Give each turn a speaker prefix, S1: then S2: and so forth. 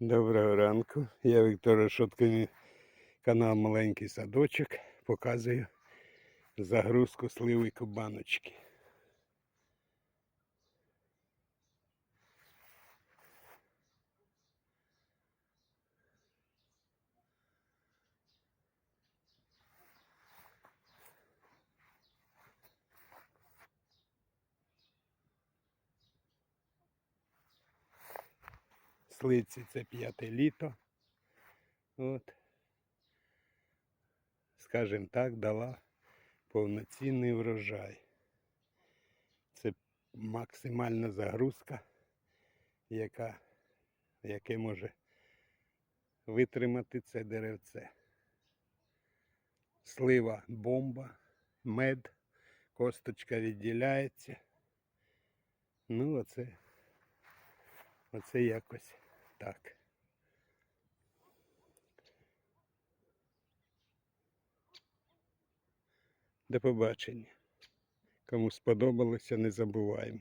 S1: Доброго ранку. Я Віктор Решоткин, канал Маленький Садочок. Показую загрузку сливи кубаночки. Слиці це п'яте літо. От. Скажем так, дала повноцінний врожай. Це максимальна загрузка, яка, яке може витримати це деревце. Слива бомба, мед, косточка відділяється. Ну, оце, оце якось так. До побачення. Кому сподобалося, не забуваємо.